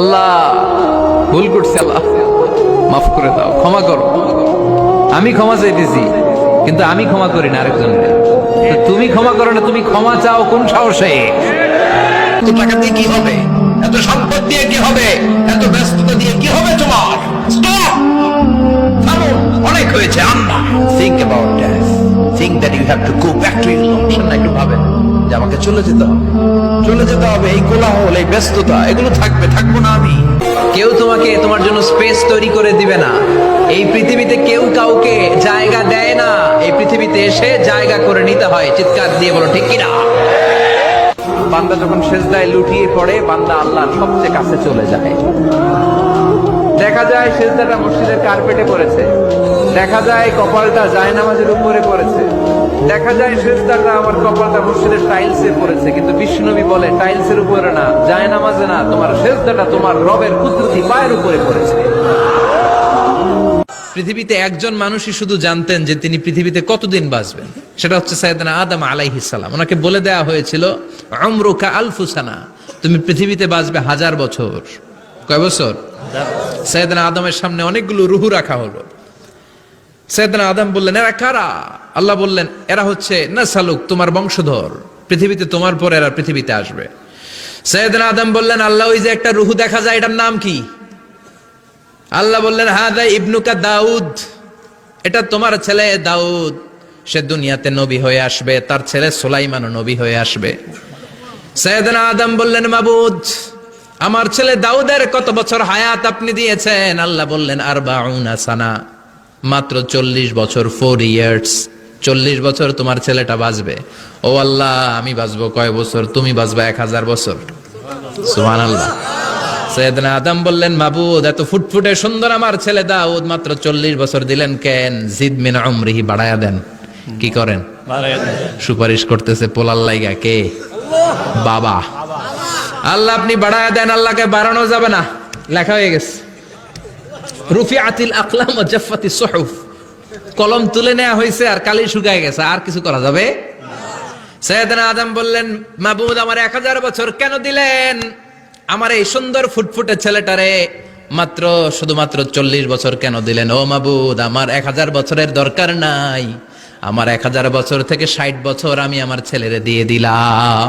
আল্লাহ, ভুল করছি আল্লাহ। মাফ করে দাও, ক্ষমা করো। আমি ক্ষমা চাইতেছি, কিন্তু আমি ক্ষমা করি না আরেকজন তুমি ক্ষমা করো না, তুমি ক্ষমা চাও কোন সাহসে? কি হবে? এত সম্পদ দিয়ে কি হবে? এত ব্যস্ততা দিয়ে কি হবে তোমার? অনেক হয়েছে, আম্মা। Think about think that you have to go back to your একটু ভাবেন। যে আমাকে চলে যেতে হবে। চলে যেতে হবে এই কোলাহল এই ব্যস্ততা এগুলো থাকবে থাকব না আমি। কেউ তোমাকে তোমার জন্য স্পেস তৈরি করে দিবে না। এই পৃথিবীতে কেউ কাউকে জায়গা দেয় না। এই পৃথিবীতে এসে জায়গা করে নিতে হয়। চিৎকার দিয়ে বলো ঠিক কিনা? বান্দা যখন সেজদায় লুটিয়ে পড়ে বান্দা আল্লাহর সবচেয়ে কাছে চলে যায়। দেখা যায় সেজদাটা মসজিদের কার্পেটে পড়েছে। দেখা যায় কপালটা জায়নামাজের উপরে পড়েছে। দেখা যায় সেজদাটা আমার কপালটা মসজিদের টাইলসে পড়েছে, কিন্তু বিষ্ণুনবী বলে টাইলসের উপরে না, জায়নামাজে না, তোমার সেজদাটা তোমার রবের কুদরতি পায়ের উপরে পড়েছে। পৃথিবীতে একজন মানুষই শুধু জানতেন যে তিনি পৃথিবীতে কতদিন বাঁচবেন। সেটা হচ্ছে সাইদানা আদম সালাম। ওনাকে বলে দেওয়া হয়েছিল অমরুকা আলফুসানা, তুমি পৃথিবীতে বাঁচবে হাজার বছর। কয় বছর? সৈয়দনা আদমের সামনে অনেকগুলো রুহু রাখা হলো। সৈয়দনা আদম বললেন, এরা কারা? আল্লাহ বললেন, এরা হচ্ছে না সালুক তোমার বংশধর। পৃথিবীতে তোমার পর এরা পৃথিবীতে আসবে। সৈয়দনা আদম বললেন, আল্লাহ, ওই যে একটা রুহু দেখা যায়, এটার নাম কি? আল্লাহ বললেন, হাদা ইবনুকা দাউদ, এটা তোমার ছেলে দাউদ। সে দুনিয়াতে নবী হয়ে আসবে, তার ছেলে সুলাইমানও নবী হয়ে আসবে। সৈয়দনা আদম বললেন, মাবুদ, আমার ছেলে দাউদের কত বছর হায়াত আপনি দিয়েছেন? আল্লাহ বললেন আর সানা। মাত্র চল্লিশ বছর ফোর ইয়ার্স চল্লিশ বছর তোমার ছেলেটা বাঁচবে। ও আল্লাহ আমি বাঁচবো কয় বছর? তুমি বাঁচবা এক হাজার বছর। সুমান আল্লাহ সৈয়দনা আদম বললেন মাবুদ এত ফুটফুটে সুন্দর আমার ছেলে দাউদ মাত্র চল্লিশ বছর দিলেন কেন? জিদ মিন অমরিহি বাড়ায়া দেন। কি করেন? সুপারিশ করতেছে পোলার লাইগা কে? বাবা। আল্লাহ আপনি বাড়ায়া দেন আল্লাহকে বাড়ানো যাবে না। লেখা হয়ে গেছে। রুফি আতিল আকলাম ও জাফাতি সহুফ। কলম তুলে নেওয়া হয়েছে আর কালি শুকায় গেছে, আর কিছু করা যাবে? সৈয়দনা আদম বললেন, মাবুদ, আমার এক হাজার বছর কেন দিলেন? আমার এই সুন্দর ফুটফুটে ছেলেটারে মাত্র শুধুমাত্র চল্লিশ বছর কেন দিলেন? ও মাবুদ, আমার এক হাজার বছরের দরকার নাই। আমার এক হাজার বছর থেকে ষাট বছর আমি আমার ছেলেরে দিয়ে দিলাম।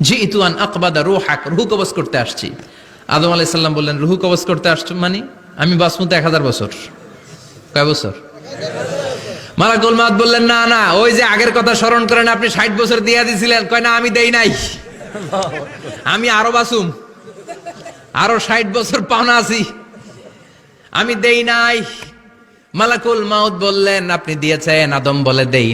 জি ইতুয়ান আকবাদা রুহ হাক রুহু কবজ করতে আসছি। আদম আলাই সাল্লাম বললেন, রুহু কবজ করতে আসছো মানে? আমি বাসমতে এক হাজার বছর। কয় বছর? মালাকুল মাউত বললেন, না না, ওই যে আগের কথা স্মরণ করেন আপনি, ষাট বছর দিয়া দিছিলেন। কয়, না, আমি দেই নাই। আমি আরও বাসুম আরও ষাট বছর পাওনা আছি। আমি দেই নাই। মালাকুল মাউত বললেন, আপনি দিয়েছেন, আদম বলে দেই